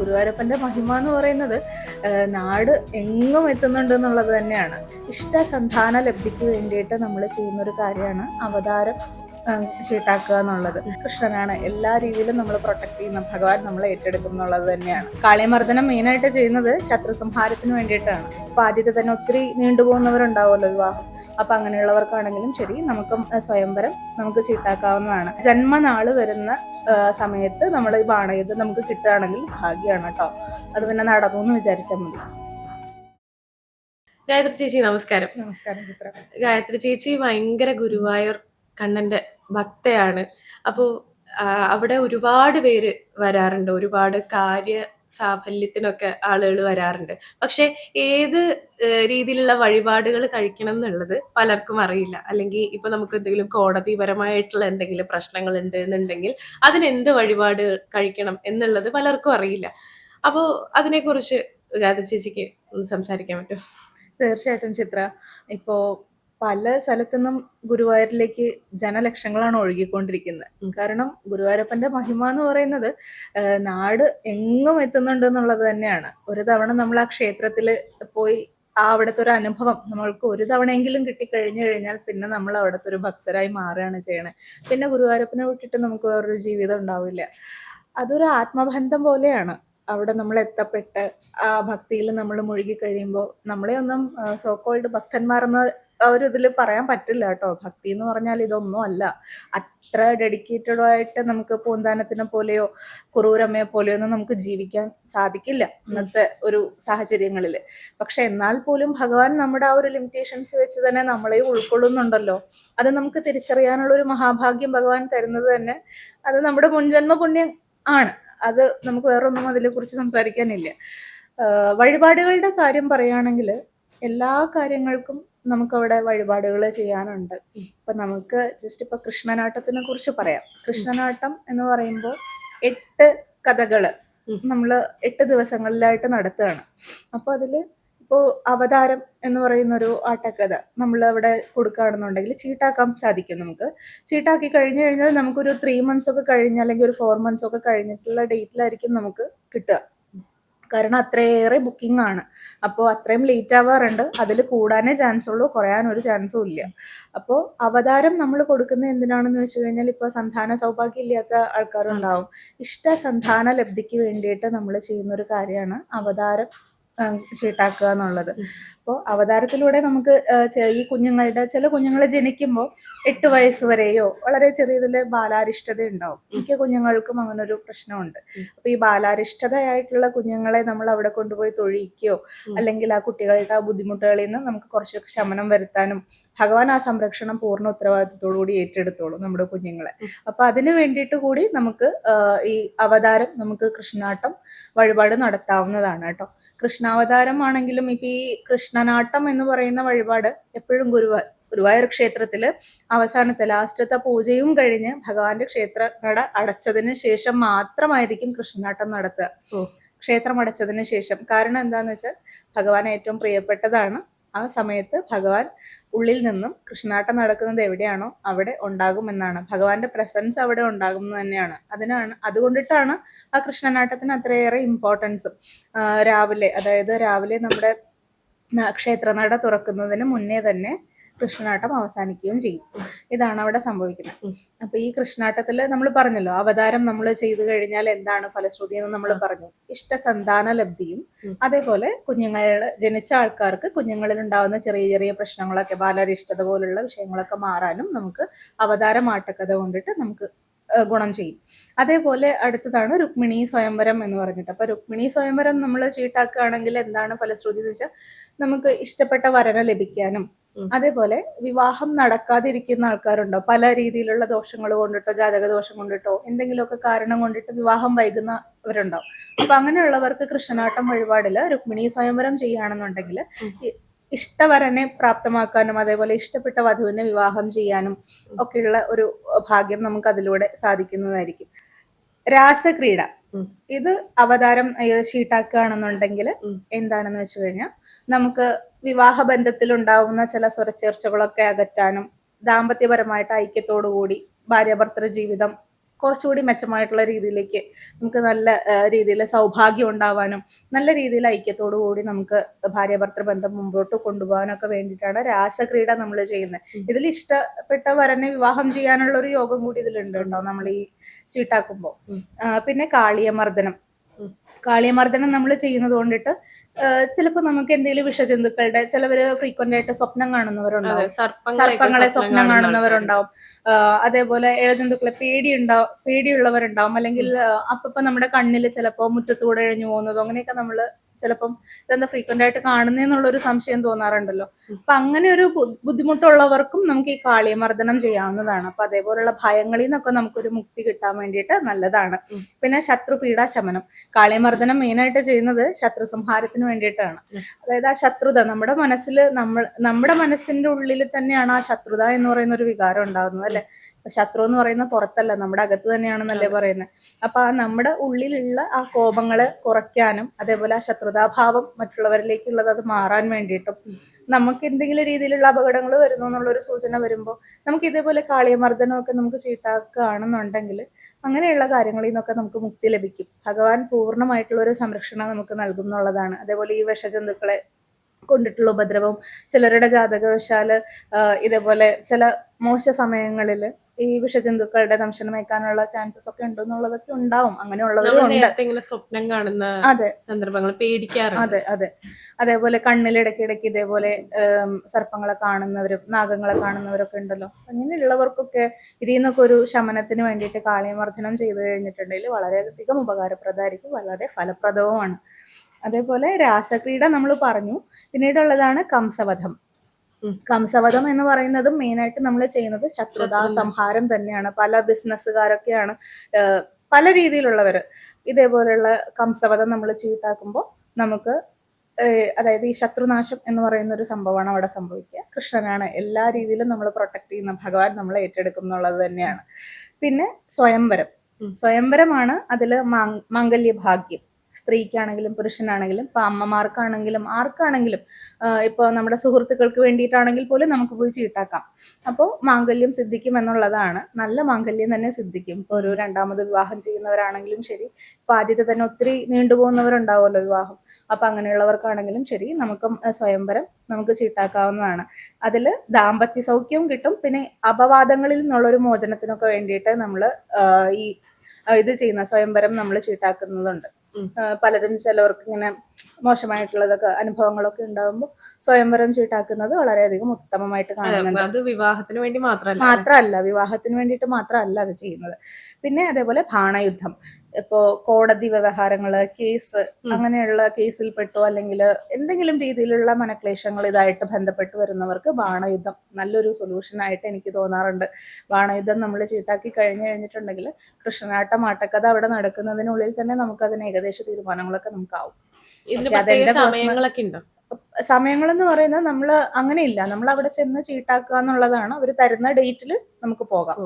ഗുരുവായൂരപ്പന്റെ മഹിമ എന്ന് പറയുന്നത് നാട് എങ്ങും എത്തുന്നുണ്ട് എന്നുള്ളത് തന്നെയാണ്. ഇഷ്ടസന്ധാന ലബ്ധിക്ക് വേണ്ടിയിട്ട് നമ്മൾ ചെയ്യുന്ന ഒരു കാര്യമാണ് അവതാരം. ചീട്ടാക്കുക എന്നുള്ളത്. കൃഷ്ണനാണ്. എല്ലാ രീതിയിലും നമ്മൾ പ്രൊട്ടക്ട് ചെയ്യുന്ന ഭഗവാൻ നമ്മൾ ഏറ്റെടുക്കും എന്നുള്ളത് തന്നെയാണ്. കാളിമർദ്ദനം മെയിനായിട്ട് ചെയ്യുന്നത് ശത്രു സംഹാരത്തിന് വേണ്ടിയിട്ടാണ്. അപ്പൊ ആദ്യത്തെ തന്നെ ഒത്തിരി നീണ്ടുപോകുന്നവരുണ്ടാവുമല്ലോ വിവാഹം. അപ്പൊ അങ്ങനെയുള്ളവർക്കാണെങ്കിലും ശരി നമുക്ക് സ്വയംവരം നമുക്ക് ചീട്ടാക്കാവുന്നതാണ്. ജന്മനാൾ വരുന്ന സമയത്ത് നമ്മൾ ഈ ബാണയത് നമുക്ക് കിട്ടുകയാണെങ്കിൽ ഭാഗ്യമാണ് കേട്ടോ. അത് പിന്നെ നടന്നു എന്ന് വിചാരിച്ചാൽ മതി. ഗായത്രി ചേച്ചി നമസ്കാരം. നമസ്കാരം ചിത്ര. ഗായത്രി ചേച്ചി ഭയങ്കര ഗുരുവായൂർ കണ്ണന്റെ ഭക്തയാണ്. അപ്പോൾ അവിടെ ഒരുപാട് പേര് വരാറുണ്ട്. ഒരുപാട് കാര്യ സാഫല്യത്തിനൊക്കെ ആളുകൾ വരാറുണ്ട്. പക്ഷെ ഏത് രീതിയിലുള്ള വഴിപാടുകൾ കഴിക്കണം എന്നുള്ളത് പലർക്കും അറിയില്ല. അല്ലെങ്കിൽ ഇപ്പൊ നമുക്ക് എന്തെങ്കിലും കോടതിപരമായിട്ടുള്ള എന്തെങ്കിലും പ്രശ്നങ്ങൾ ഉണ്ട് എന്നുണ്ടെങ്കിൽ അതിനെന്ത് വഴിപാട് കഴിക്കണം എന്നുള്ളത് പലർക്കും അറിയില്ല. അപ്പോ അതിനെക്കുറിച്ച് ഗാദർ ചേച്ചിക്ക് സംസാരിക്കാൻ പറ്റും തീർച്ചയായിട്ടും ചിത്ര. ഇപ്പോ പല സ്ഥലത്തുനിന്നും ഗുരുവായൂരിലേക്ക് ജനലക്ഷങ്ങളാണ് ഒഴുകിക്കൊണ്ടിരിക്കുന്നത്. കാരണം ഗുരുവായൂരപ്പന്റെ മഹിമ എന്ന് പറയുന്നത് നാട് എങ്ങും എത്തുന്നുണ്ട് എന്നുള്ളത് തന്നെയാണ്. ഒരു തവണ നമ്മൾ ആ ക്ഷേത്രത്തിൽ പോയി ആ അവിടുത്തെ ഒരു അനുഭവം നമ്മൾക്ക് ഒരു തവണയെങ്കിലും കിട്ടിക്കഴിഞ്ഞു കഴിഞ്ഞാൽ പിന്നെ നമ്മൾ അവിടുത്തെ ഒരു ഭക്തരായി മാറുകയാണ് ചെയ്യണത് പിന്നെ ഗുരുവായൂരപ്പനെ വിട്ടിട്ട് നമുക്ക് വേറൊരു ജീവിതം ഉണ്ടാവില്ല. അതൊരു ആത്മബന്ധം പോലെയാണ്. അവിടെ നമ്മൾ എത്തപ്പെട്ട് ആ ഭക്തിയിൽ നമ്മൾ മുഴുകി കഴിയുമ്പോൾ നമ്മളെ ഒന്നും സോക്കോൾഡ് ഭക്തന്മാർ എന്ന ഒരു ഇതിൽ പറയാൻ പറ്റില്ല കേട്ടോ. ഭക്തി എന്ന് പറഞ്ഞാൽ ഇതൊന്നും അല്ല. അത്ര ഡെഡിക്കേറ്റഡ് ആയിട്ട് നമുക്ക് പൂന്താനത്തിനെ പോലെയോ കുറൂരമ്മയെ പോലെയോ ഒന്നും നമുക്ക് ജീവിക്കാൻ സാധിക്കില്ല ഇന്നത്തെ ഒരു സാഹചര്യങ്ങളിൽ. പക്ഷെ എന്നാൽ പോലും ഭഗവാൻ നമ്മുടെ ആ ഒരു ലിമിറ്റേഷൻസ് വെച്ച് തന്നെ നമ്മളെയും ഉൾക്കൊള്ളുന്നുണ്ടല്ലോ. അത് നമുക്ക് തിരിച്ചറിയാനുള്ള ഒരു മഹാഭാഗ്യം ഭഗവാൻ തരുന്നത് തന്നെ അത് നമ്മുടെ മുൻജന്മ പുണ്യം ആണ്. അത് നമുക്ക് വേറൊന്നും അതിനെ കുറിച്ച് സംസാരിക്കാനില്ല. വഴിപാടുകളുടെ കാര്യം പറയുകയാണെങ്കിൽ എല്ലാ കാര്യങ്ങൾക്കും നമുക്കവിടെ വഴിപാടുകൾ ചെയ്യാനുണ്ട്. ഇപ്പൊ നമുക്ക് ജസ്റ്റ് ഇപ്പൊ കൃഷ്ണനാട്ടത്തിനെ കുറിച്ച് പറയാം. കൃഷ്ണനാട്ടം എന്ന് പറയുമ്പോൾ എട്ട് നമ്മൾ നമ്മൾ എട്ട് ദിവസങ്ങളിലായിട്ട് നടത്തുകയാണ്. അപ്പൊ അതിൽ ഇപ്പോ അവതാരം എന്ന് പറയുന്ന ഒരു ആട്ടക്കഥ നമ്മൾ അവിടെ കൊടുക്കുകയാണെന്നുണ്ടെങ്കിൽ ചീട്ടാക്കാൻ സാധിക്കും നമുക്ക്. ചീട്ടാക്കി കഴിഞ്ഞു കഴിഞ്ഞാൽ നമുക്കൊരു ത്രീ മന്ത്സ് ഒക്കെ കഴിഞ്ഞ് അല്ലെങ്കിൽ ഒരു ഫോർ മന്ത്സ് ഒക്കെ കഴിഞ്ഞിട്ടുള്ള ഡേറ്റിലായിരിക്കും നമുക്ക് കിട്ടുക. കാരണം അത്രയേറെ ബുക്കിംഗ് ആണ്. അപ്പോൾ അത്രയും ലേറ്റ് ആവാറുണ്ട്. അതിൽ കൂടാനേ ചാൻസ് ഉള്ളൂ. കുറയാൻ ഒരു ചാൻസും ഇല്ല. അപ്പോൾ അവതാരം നമ്മൾ കൊടുക്കുന്ന എന്തിനാണെന്ന് വെച്ച് കഴിഞ്ഞാൽ ഇപ്പോൾ സന്താന സൗഭാഗ്യം ഇല്ലാത്ത ആൾക്കാരുണ്ടാവും. ഇഷ്ട സന്താന ലബ്ധിക്ക് വേണ്ടിയിട്ട് നമ്മൾ ചെയ്യുന്ന ഒരു കാര്യമാണ് അവതാരം. ചീട്ടാക്കുക എന്നുള്ളത്. അപ്പോൾ അവതാരത്തിലൂടെ നമുക്ക് ഈ കുഞ്ഞുങ്ങളുടെ ചില കുഞ്ഞുങ്ങൾ ജനിക്കുമ്പോൾ എട്ട് വയസ്സ് വരെയോ വളരെ ചെറിയതിൽ ബാലാരിഷ്ടത ഉണ്ടാവും മിക്ക കുഞ്ഞുങ്ങൾക്കും അങ്ങനെ ഒരു പ്രശ്നമുണ്ട്. അപ്പൊ ഈ ബാലാരിഷ്ടതയായിട്ടുള്ള കുഞ്ഞുങ്ങളെ നമ്മൾ അവിടെ കൊണ്ടുപോയി തൊഴിയിക്കുകയോ അല്ലെങ്കിൽ ആ കുട്ടികളുടെ ആ ബുദ്ധിമുട്ടുകളിൽ നിന്ന് നമുക്ക് കുറച്ച് ശമനം വരുത്താനും ഭഗവാൻ ആ സംരക്ഷണം പൂർണ ഉത്തരവാദിത്തത്തോടു കൂടി ഏറ്റെടുത്തോളൂ നമ്മുടെ കുഞ്ഞുങ്ങളെ. അപ്പൊ അതിനു വേണ്ടിയിട്ട് കൂടി നമുക്ക് ഈ അവതാരം നമുക്ക് കൃഷ്ണാട്ടം വഴിപാട് നടത്താവുന്നതാണ് കേട്ടോ. കൃഷ്ണാവതാരം ആണെങ്കിലും ഇപ്പൊ ഈ കൃഷ്ണനാട്ടം എന്ന് പറയുന്ന വഴിപാട് എപ്പോഴും ഗുരുവാ ഗുരുവായൂർ ക്ഷേത്രത്തിൽ അവസാനത്തെ ലാസ്റ്റത്തെ പൂജയും കഴിഞ്ഞ് ഭഗവാന്റെ ക്ഷേത്ര നട അടച്ചതിന് ശേഷം മാത്രമായിരിക്കും കൃഷ്ണനാട്ടം നടത്തുക. ക്ഷേത്രം അടച്ചതിന് ശേഷം. കാരണം എന്താന്ന് വെച്ചാൽ ഭഗവാൻ ഏറ്റവും പ്രിയപ്പെട്ടതാണ്. ആ സമയത്ത് ഭഗവാൻ ഉള്ളിൽ നിന്നും കൃഷ്ണാട്ടം നടക്കുന്നത് എവിടെയാണോ അവിടെ ഉണ്ടാകുമെന്നാണ്. ഭഗവാന്റെ പ്രസൻസ് അവിടെ ഉണ്ടാകുമെന്ന് തന്നെയാണ്. അതിനാണ് അതുകൊണ്ടിട്ടാണ് ആ കൃഷ്ണനാട്ടത്തിന് അത്രയേറെ ഇമ്പോർട്ടൻസും രാവിലെ അതായത് രാവിലെ നമ്മുടെ ക്ഷേത്രനട തുറക്കുന്നതിന് മുന്നേ തന്നെ കൃഷ്ണനാട്ടം അവസാനിക്കുകയും ചെയ്യും. ഇതാണ് അവിടെ സംഭവിക്കുന്നത്. അപ്പൊ ഈ കൃഷ്ണാട്ടത്തിൽ നമ്മൾ പറഞ്ഞല്ലോ അവതാരം നമ്മൾ ചെയ്തു കഴിഞ്ഞാൽ എന്താണ് ഫലശ്രുതി എന്ന് നമ്മൾ പറഞ്ഞു. ഇഷ്ടസന്താന ലബ്ധിയും അതേപോലെ കുഞ്ഞുങ്ങൾ ജനിച്ച ആൾക്കാർക്ക് കുഞ്ഞുങ്ങളിൽ ഉണ്ടാവുന്ന ചെറിയ ചെറിയ പ്രശ്നങ്ങളൊക്കെ ബാലരിഷ്ടത പോലുള്ള വിഷയങ്ങളൊക്കെ മാറാനും നമുക്ക് അവതാരം ആട്ടക്കഥ കൊണ്ടിട്ട് നമുക്ക് ഗുണം ചെയ്യും. അതേപോലെ അടുത്തതാണ് രുക്മിണി സ്വയംവരം എന്ന് പറഞ്ഞിട്ട്. അപ്പൊ രുക്മിണി സ്വയംവരം നമ്മൾ ചീട്ടാക്കുകയാണെങ്കിൽ എന്താണ് ഫലശ്രുതി എന്ന് വെച്ചാൽ നമുക്ക് ഇഷ്ടപ്പെട്ട വരനെ ലഭിക്കാനും. അതേപോലെ വിവാഹം നടക്കാതിരിക്കുന്ന ആൾക്കാരുണ്ടോ? പല രീതിയിലുള്ള ദോഷങ്ങൾ കൊണ്ടിട്ടോ ജാതക ദോഷം കൊണ്ടിട്ടോ എന്തെങ്കിലുമൊക്കെ കാരണം കൊണ്ടിട്ട് വിവാഹം വൈകുന്നവരുണ്ടാവും അപ്പൊ അങ്ങനെയുള്ളവർക്ക് കൃഷ്ണനാട്ടം വഴിപാടിൽ രുക്മിണി സ്വയംവരം ചെയ്യുകയാണെന്നുണ്ടെങ്കിൽ ഇഷ്ടവരനെ പ്രാപ്തമാക്കാനും അതേപോലെ ഇഷ്ടപ്പെട്ട വധുവിനെ വിവാഹം ചെയ്യാനും ഒക്കെയുള്ള ഒരു ഭാഗ്യം നമുക്ക് അതിലൂടെ സാധിക്കുന്നതായിരിക്കും. രാസക്രീഡ. ഇത് അവതാരം ഷീട്ടാക്കുകയാണെന്നുണ്ടെങ്കിൽ. എന്താണെന്ന് വെച്ച് കഴിഞ്ഞാൽ നമുക്ക് വിവാഹ ബന്ധത്തിൽ ഉണ്ടാവുന്ന ചില സ്വരച്ചേർച്ചകളൊക്കെ അകറ്റാനും ദാമ്പത്യപരമായിട്ട് ഐക്യത്തോടു കൂടി ഭാര്യാഭർത്തൃ ജീവിതം കുറച്ചുകൂടി മെച്ചമായിട്ടുള്ള രീതിയിലേക്ക് നമുക്ക് നല്ല രീതിയിൽ സൗഭാഗ്യം ഉണ്ടാവാനും നല്ല രീതിയിൽ ഐക്യത്തോടു കൂടി നമുക്ക് ഭാര്യാഭർത്തൃ ബന്ധം മുമ്പോട്ട് കൊണ്ടുപോകാനൊക്കെ വേണ്ടിയിട്ടാണ് രാസക്രീഡ നമ്മൾ ചെയ്യുന്നത്. ഇതിൽ ഇഷ്ടപ്പെട്ട വരനെ വിവാഹം ചെയ്യാനുള്ള ഒരു യോഗം കൂടി ഇതിലുണ്ട് കേട്ടോ നമ്മൾ ഈ ചീട്ടാക്കുമ്പോൾ പിന്നെ കാളിയമർദ്ദനം. കാളിയമർദ്ദനം നമ്മൾ ചെയ്യുന്നത് കൊണ്ടിട്ട് ചിലപ്പോൾ നമുക്ക് എന്തെങ്കിലും വിഷജന്തുക്കളുടെ ചിലവര് ഫ്രീക്വന്റ് ആയിട്ട് സ്വപ്നം കാണുന്നവരുണ്ടാവും. സർപ്പങ്ങളെ സ്വപ്നം സ്വപ്നം കാണുന്ന കാണുന്നവരുണ്ടാവും. അതേപോലെ ഇഴജന്തുക്കളെ പേടിയുണ്ടാവും പേടിയുള്ളവരുണ്ടാവും. അല്ലെങ്കിൽ അപ്പൊ നമ്മുടെ കണ്ണിൽ ചിലപ്പോ മുറ്റത്തൂടെ ഇഴഞ്ഞു പോകുന്നതോ അങ്ങനെയൊക്കെ നമ്മൾ ചിലപ്പം ഇതെന്താ ഫ്രീക്വന്റ് ആയിട്ട് കാണുന്നതെന്നുള്ള ഒരു സംശയം തോന്നാറുണ്ടല്ലോ. അപ്പൊ അങ്ങനെ ഒരു ബുദ്ധിമുട്ടുള്ളവർക്കും നമുക്ക് ഈ കാളിയമർദ്ദനം ചെയ്യാവുന്നതാണ്. അപ്പൊ അതേപോലുള്ള ഭയങ്ങളിൽ നിന്നൊക്കെ നമുക്കൊരു മുക്തി കിട്ടാൻ വേണ്ടിയിട്ട് നല്ലതാണ്. പിന്നെ ശത്രു ശമനം. കാളിയമർദ്ദനം മെയിനായിട്ട് ചെയ്യുന്നത് ശത്രു സംഹാരത്തിന് വേണ്ടിയിട്ടാണ്. അതായത് ആ ശത്രുത നമ്മുടെ മനസ്സിൽ നമ്മൾ നമ്മുടെ മനസ്സിന്റെ ഉള്ളിൽ തന്നെയാണ് ആ ശത്രുത എന്ന് പറയുന്ന ഒരു വികാരം ഉണ്ടാകുന്നത് അല്ലെ? ശത്രു എന്ന് പറയുന്ന പുറത്തല്ല നമ്മുടെ അകത്ത് തന്നെയാണെന്നല്ലേ പറയുന്നത്. അപ്പൊ ആ നമ്മുടെ ഉള്ളിലുള്ള ആ കോപങ്ങളെ കുറയ്ക്കാനും അതേപോലെ ആ ശത്രുതാഭാവം മറ്റുള്ളവരിലേക്കുള്ളത് അത് മാറാൻ വേണ്ടിയിട്ടും നമുക്ക് എന്തെങ്കിലും രീതിയിലുള്ള അപകടങ്ങൾ വരുന്നു എന്നുള്ളൊരു സൂചന വരുമ്പോൾ നമുക്ക് ഇതേപോലെ കാളിയമർദ്ദനമൊക്കെ നമുക്ക് ചീട്ടാക്കുകയാണെന്നുണ്ടെങ്കിൽ അങ്ങനെയുള്ള കാര്യങ്ങളിൽ നിന്നൊക്കെ നമുക്ക് മുക്തി ലഭിക്കും. ഭഗവാൻ പൂർണമായിട്ടുള്ള ഒരു സംരക്ഷണം നമുക്ക് നൽകും എന്നുള്ളതാണ് അതേപോലെ ഈ വിഷജന്തുക്കളെ കൊണ്ടിട്ടുള്ള ഉപദ്രവം ചിലരുടെ ജാതകവശാൽ ഇതേപോലെ ചില മോശ സമയങ്ങളിൽ ഈ വിഷജന്തുക്കളുടെ ദംശനം വയ്ക്കാനുള്ള ചാൻസസ് ഒക്കെ ഉണ്ടെന്നുള്ളതൊക്കെ ഉണ്ടാവും. അങ്ങനെയുള്ളവരും നമ്മൾ ഉണ്ട്. ഇങ്ങനെ സ്വപ്നം കാണുന്ന അതെ. സന്ദർഭങ്ങൾ പേടിക്കാറുണ്ട്. അതെ അതെ. അതേപോലെ ഇടയ്ക്ക് ഇതേപോലെ സർപ്പങ്ങളെ കാണുന്നവരും നാഗങ്ങളെ കാണുന്നവരൊക്കെ ഉണ്ടല്ലോ. അങ്ങനെയുള്ളവർക്കൊക്കെ ഇതിൽ നിന്നൊക്കെ ഒരു ശമനത്തിന് വേണ്ടിയിട്ട് കാളിയമർദ്ദനം ചെയ്തു കഴിഞ്ഞിട്ടുണ്ടെങ്കിൽ വളരെയധികം ഉപകാരപ്രദമായിരിക്കും. വളരെ ഫലപ്രദവുമാണ്. അതേപോലെ രാസക്രീഡ നമ്മൾ പറഞ്ഞു. പിന്നീടുള്ളതാണ് കംസവധം. കംസവധം എന്ന് പറയുന്നതും മെയിനായിട്ട് നമ്മൾ ചെയ്യുന്നത് ശത്രുതാ സംഹാരം തന്നെയാണ്. പല ബിസിനസ്സുകാരൊക്കെയാണ് പല രീതിയിലുള്ളവർ ഇതേപോലെയുള്ള കംസവധം നമ്മൾ ചീട്ടാക്കുമ്പോൾ നമുക്ക് അതായത് ഈ ശത്രുനാശം എന്ന് പറയുന്ന ഒരു സംഭവമാണ് അവിടെ സംഭവിക്കുക. കൃഷ്ണനാണ് എല്ലാ രീതിയിലും നമ്മൾ പ്രൊട്ടക്ട് ചെയ്യുന്ന ഭഗവാൻ നമ്മളെ ഏറ്റെടുക്കും എന്നുള്ളത് തന്നെയാണ്. പിന്നെ സ്വയംവരം. സ്വയംവരമാണ് അതിൽ മാംഗല്യ ഭാഗ്യം സ്ത്രീക്കാണെങ്കിലും പുരുഷനാണെങ്കിലും ഇപ്പൊ അമ്മമാർക്കാണെങ്കിലും ആർക്കാണെങ്കിലും ഇപ്പോൾ ഇപ്പൊ നമ്മുടെ സുഹൃത്തുക്കൾക്ക് വേണ്ടിയിട്ടാണെങ്കിൽ പോലും നമുക്ക് പോയി ചീട്ടാക്കാം അപ്പോൾ മാംഗല്യം സിദ്ധിക്കും എന്നുള്ളതാണ്. നല്ല മാംഗല്യം തന്നെ സിദ്ധിക്കും. ഇപ്പൊ ഒരു രണ്ടാമത് വിവാഹം ചെയ്യുന്നവരാണെങ്കിലും ശരി ഇപ്പൊ ആദ്യത്തെ തന്നെ ഒത്തിരി നീണ്ടുപോകുന്നവരുണ്ടാവുമല്ലോ വിവാഹം. അപ്പൊ അങ്ങനെയുള്ളവർക്കാണെങ്കിലും ശരി നമുക്ക് സ്വയംവരം നമുക്ക് ചീട്ടാക്കാവുന്നതാണ്. അതിൽ ദാമ്പത്യ സൗഖ്യവും കിട്ടും. പിന്നെ അപവാദങ്ങളിൽ നിന്നുള്ളൊരു മോചനത്തിനൊക്കെ വേണ്ടിയിട്ട് നമ്മൾ ഈ ഇത് ചെയ്യുന്ന സ്വയംവരം നമ്മൾ ചീട്ടാക്കുന്നതുണ്ട്. പലരും ചിലവർക്ക് ഇങ്ങനെ മോശമായിട്ടുള്ളതൊക്കെ അനുഭവങ്ങളൊക്കെ ഉണ്ടാകുമ്പോൾ സ്വയംവരം ചീട്ടാക്കുന്നത് വളരെയധികം ഉത്തമമായിട്ട് കാണുന്നുണ്ട്. അത് വിവാഹത്തിന് വേണ്ടി മാത്രമല്ല മാത്രമല്ല വിവാഹത്തിന് വേണ്ടിയിട്ട് മാത്രമല്ല അത് ചെയ്യുന്നത്. പിന്നെ അതേപോലെ ഭാണയുദ്ധം. ഇപ്പോ കോടതി വ്യവഹാരങ്ങൾ കേസ് അങ്ങനെയുള്ള കേസിൽ പെട്ടോ അല്ലെങ്കിൽ എന്തെങ്കിലും രീതിയിലുള്ള മനക്ലേശങ്ങൾ ഇതായിട്ട് ബന്ധപ്പെട്ട് വരുന്നവർക്ക് ബാണയുദ്ധം നല്ലൊരു സൊല്യൂഷൻ ആയിട്ട് എനിക്ക് തോന്നാറുണ്ട്. ബാണയുദ്ധം നമ്മൾ ചീട്ടാക്കി കഴിഞ്ഞു കഴിഞ്ഞിട്ടുണ്ടെങ്കിൽ കൃഷ്ണനാട്ടം ആട്ടക്കഥ അവിടെ നടക്കുന്നതിനുള്ളിൽ തന്നെ നമുക്ക് അതിന് ഏകദേശ തീരുമാനങ്ങളൊക്കെ നമുക്കാവും. സമയങ്ങളൊക്കെ ഉണ്ടോ? സമയങ്ങൾ എന്ന് പറയുന്നത് നമ്മൾ അങ്ങനെയില്ല. നമ്മൾ അവിടെ ചെന്ന് ചീട്ടാക്കുക എന്നുള്ളതാണ് അവർ തരുന്ന ഡേറ്റിൽ നമുക്ക് പോകാം.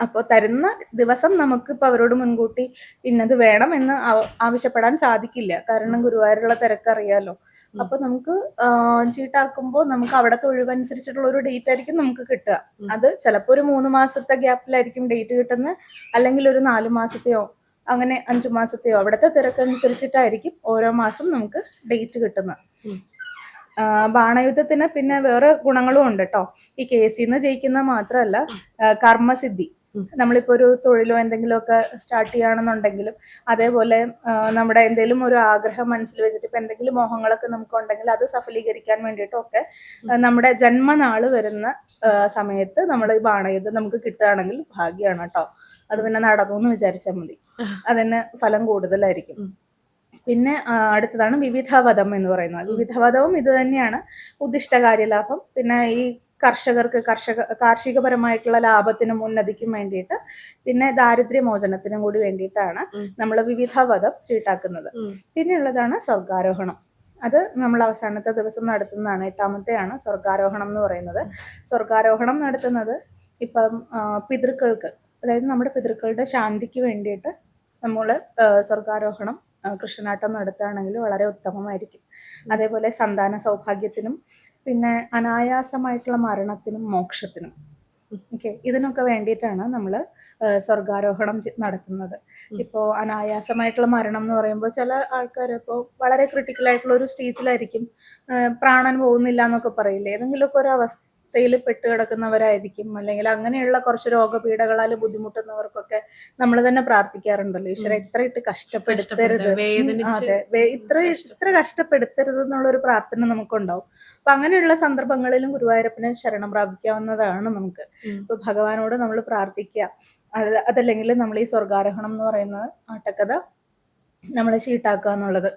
അപ്പോൾ തരുന്ന ദിവസം നമുക്കിപ്പോൾ അവരോട് മുൻകൂട്ടി ഇന്നത് വേണം എന്ന് ആവശ്യപ്പെടാൻ സാധിക്കില്ല. കാരണം ഗുരുവായൂരുള്ള തിരക്കറിയാലോ. അപ്പൊ നമുക്ക് ചീട്ടാക്കുമ്പോൾ നമുക്ക് അവിടുത്തെ ഒഴിവനുസരിച്ചിട്ടുള്ള ഒരു ഡേറ്റ് ആയിരിക്കും നമുക്ക് കിട്ടുക. അത് ചിലപ്പോൾ ഒരു മൂന്ന് മാസത്തെ ഗ്യാപ്പിലായിരിക്കും ഡേറ്റ് കിട്ടുന്നത് അല്ലെങ്കിൽ ഒരു നാല് മാസത്തെയോ അങ്ങനെ അഞ്ചു മാസത്തെയോ. അവിടുത്തെ തിരക്കനുസരിച്ചിട്ടായിരിക്കും ഓരോ മാസം നമുക്ക് ഡേറ്റ് കിട്ടുന്നത്. ബാണയുദ്ധത്തിന് പിന്നെ വേറെ ഗുണങ്ങളും ഉണ്ട് കേട്ടോ ഈ കേസിൽ നിന്ന് ജയിക്കുന്ന മാത്രമല്ല കർമ്മസിദ്ധി. നമ്മളിപ്പോ ഒരു തൊഴിലോ എന്തെങ്കിലും ഒക്കെ സ്റ്റാർട്ട് ചെയ്യുകയാണെന്നുണ്ടെങ്കിലും അതേപോലെ നമ്മുടെ എന്തെങ്കിലും ഒരു ആഗ്രഹം മനസ്സിൽ വെച്ചിട്ട് ഇപ്പൊ എന്തെങ്കിലും മോഹങ്ങളൊക്കെ നമുക്ക് ഉണ്ടെങ്കിൽ അത് സഫലീകരിക്കാൻ വേണ്ടിയിട്ടൊക്കെ നമ്മുടെ ജന്മനാൾ വരുന്ന സമയത്ത് നമ്മൾ ഈ ബാണയത് നമുക്ക് കിട്ടുകയാണെങ്കിൽ ഭാഗ്യമാണ് കേട്ടോ. അത് പിന്നെ നടന്നു എന്ന് വിചാരിച്ചാൽ മതി. അതിന് ഫലം കൂടുതലായിരിക്കും. പിന്നെ അടുത്തതാണ് വിവിധവധം എന്ന് പറയുന്നത്. വിവിധവധവും ഇത് തന്നെയാണ്. ഉദ്ദിഷ്ട കാര്യലാഭം പിന്നെ ഈ കർഷകർക്ക് കർഷക കാർഷികപരമായിട്ടുള്ള ലാഭത്തിനും ഉന്നതിക്കും വേണ്ടിയിട്ട് പിന്നെ ദാരിദ്ര്യമോചനത്തിനും കൂടി വേണ്ടിയിട്ടാണ് നമ്മൾ വിവിധ വധം ചീട്ടാക്കുന്നത്. പിന്നെയുള്ളതാണ് സ്വർഗാരോഹണം. അത് നമ്മൾ അവസാനത്തെ ദിവസം നടത്തുന്നതാണ്. എട്ടാമത്തെയാണ് സ്വർഗാരോഹണം എന്ന് പറയുന്നത്. സ്വർഗാരോഹണം നടത്തുന്നത് ഇപ്പം പിതൃക്കൾക്ക് അതായത് നമ്മുടെ പിതൃക്കളുടെ ശാന്തിക്ക് വേണ്ടിയിട്ട് നമ്മൾ സ്വർഗാരോഹണം കൃഷ്ണനാട്ടം നടത്തുകയാണെങ്കിൽ വളരെ ഉത്തമമായിരിക്കും. അതേപോലെ സന്താന സൗഭാഗ്യത്തിനും പിന്നെ അനായാസമായിട്ടുള്ള മരണത്തിനും മോക്ഷത്തിനും. ഓക്കെ ഇതിനൊക്കെ വേണ്ടിയിട്ടാണ് നമ്മൾ സ്വർഗാരോഹണം നടത്തുന്നത്. ഇപ്പോൾ അനായാസമായിട്ടുള്ള മരണം എന്ന് പറയുമ്പോൾ ചില ആൾക്കാർ ഇപ്പോൾ വളരെ ക്രിട്ടിക്കൽ ആയിട്ടുള്ള ഒരു സ്റ്റേജിലായിരിക്കും പ്രാണൻ പോകുന്നില്ല എന്നൊക്കെ പറയില്ലേ? ഏതെങ്കിലുമൊക്കെ ഒരു അവസ്ഥയിൽ പെട്ട് കിടക്കുന്നവരായിരിക്കും. അല്ലെങ്കിൽ അങ്ങനെയുള്ള കുറച്ച് രോഗപീഠകളാൽ ബുദ്ധിമുട്ടുന്നവർക്കൊക്കെ നമ്മൾ തന്നെ പ്രാർത്ഥിക്കാറുണ്ടല്ലോ. ഈശ്വര ഇത്ര ഇട്ട് കഷ്ടപ്പെടുത്തരുത്. അതെ. ഇത്ര ഇത്ര കഷ്ടപ്പെടുത്തരുത് എന്നുള്ളൊരു പ്രാർത്ഥന നമുക്കുണ്ടാവും. അപ്പൊ അങ്ങനെയുള്ള സന്ദർഭങ്ങളിലും ഗുരുവായൂരപ്പനെ ശരണം പ്രാപിക്കാവുന്നതാണ് നമുക്ക്. ഇപ്പൊ ഭഗവാനോട് നമ്മൾ പ്രാർത്ഥിക്കുക അത് അതല്ലെങ്കിൽ നമ്മൾ ഈ സ്വർഗാരോഹണം എന്ന് പറയുന്നത് ആട്ടക്കഥ നമ്മളെ ചീട്ടാക്കുക എന്നുള്ളത്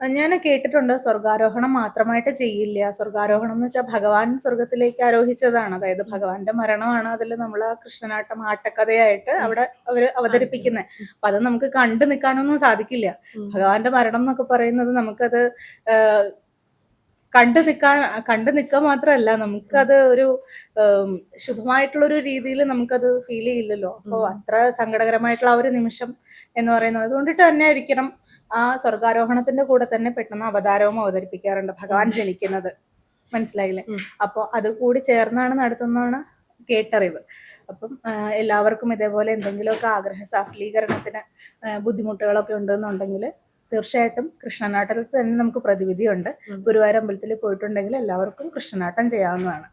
ഞാൻ കേട്ടിട്ടുണ്ട് സ്വർഗാരോഹണം മാത്രമായിട്ട് ചെയ്യില്ല. സ്വർഗാരോഹണം എന്ന് വെച്ചാൽ ഭഗവാൻ സ്വർഗത്തിലേക്ക് ആരോഹിച്ചതാണ്. അതായത് ഭഗവാന്റെ മരണമാണ് അതിൽ നമ്മൾ കൃഷ്ണനാട്ടം ആട്ടക്കഥയായിട്ട് അവിടെ അവർ അവതരിപ്പിക്കുന്നത് അപ്പൊ അത് നമുക്ക് കണ്ടു നിൽക്കാനൊന്നും സാധിക്കില്ല. ഭഗവാന്റെ മരണം എന്നൊക്കെ പറയുന്നത് നമുക്കത് കണ്ടു നിൽക്കാൻ കണ്ടു നിൽക്കുക മാത്രമല്ല നമുക്കത് ഒരു ശുഭമായിട്ടുള്ളൊരു ശുഭമായിട്ടുള്ള ഒരു രീതിയിൽ നമുക്കത് ഫീൽ ചെയ്യില്ലല്ലോ. അപ്പോൾ അത്ര സങ്കടകരമായിട്ടുള്ള ആ ഒരു നിമിഷം എന്ന് പറയുന്നത് അതുകൊണ്ടിട്ട് തന്നെ ആയിരിക്കണം ആ സ്വർഗാരോഹണത്തിന്റെ കൂടെ തന്നെ പെട്ടെന്ന് അവതാരവും അവതരിപ്പിക്കാറുണ്ട് ഭഗവാൻ ജനിക്കുന്നത്. മനസ്സിലായില്ലേ. അപ്പോൾ അത് കൂടി ചേർന്നാണ് നടത്തുന്നതാണ് കേട്ടറിവ്. അപ്പം എല്ലാവർക്കും ഇതേപോലെ എന്തെങ്കിലുമൊക്കെ ആഗ്രഹ സാഫലീകരണത്തിന് ബുദ്ധിമുട്ടുകളൊക്കെ ഉണ്ടെന്നുണ്ടെങ്കിൽ തീർച്ചയായിട്ടും കൃഷ്ണനാട്ടത്തിൽ തന്നെ നമുക്ക് പ്രതിവിധിയുണ്ട്. ഗുരുവായൂരമ്പലത്തിൽ ഗുരുവായൂർ അമ്പലത്തിൽ പോയിട്ടുണ്ടെങ്കിൽ എല്ലാവർക്കും കൃഷ്ണനാട്ടം ചെയ്യാവുന്നതാണ്.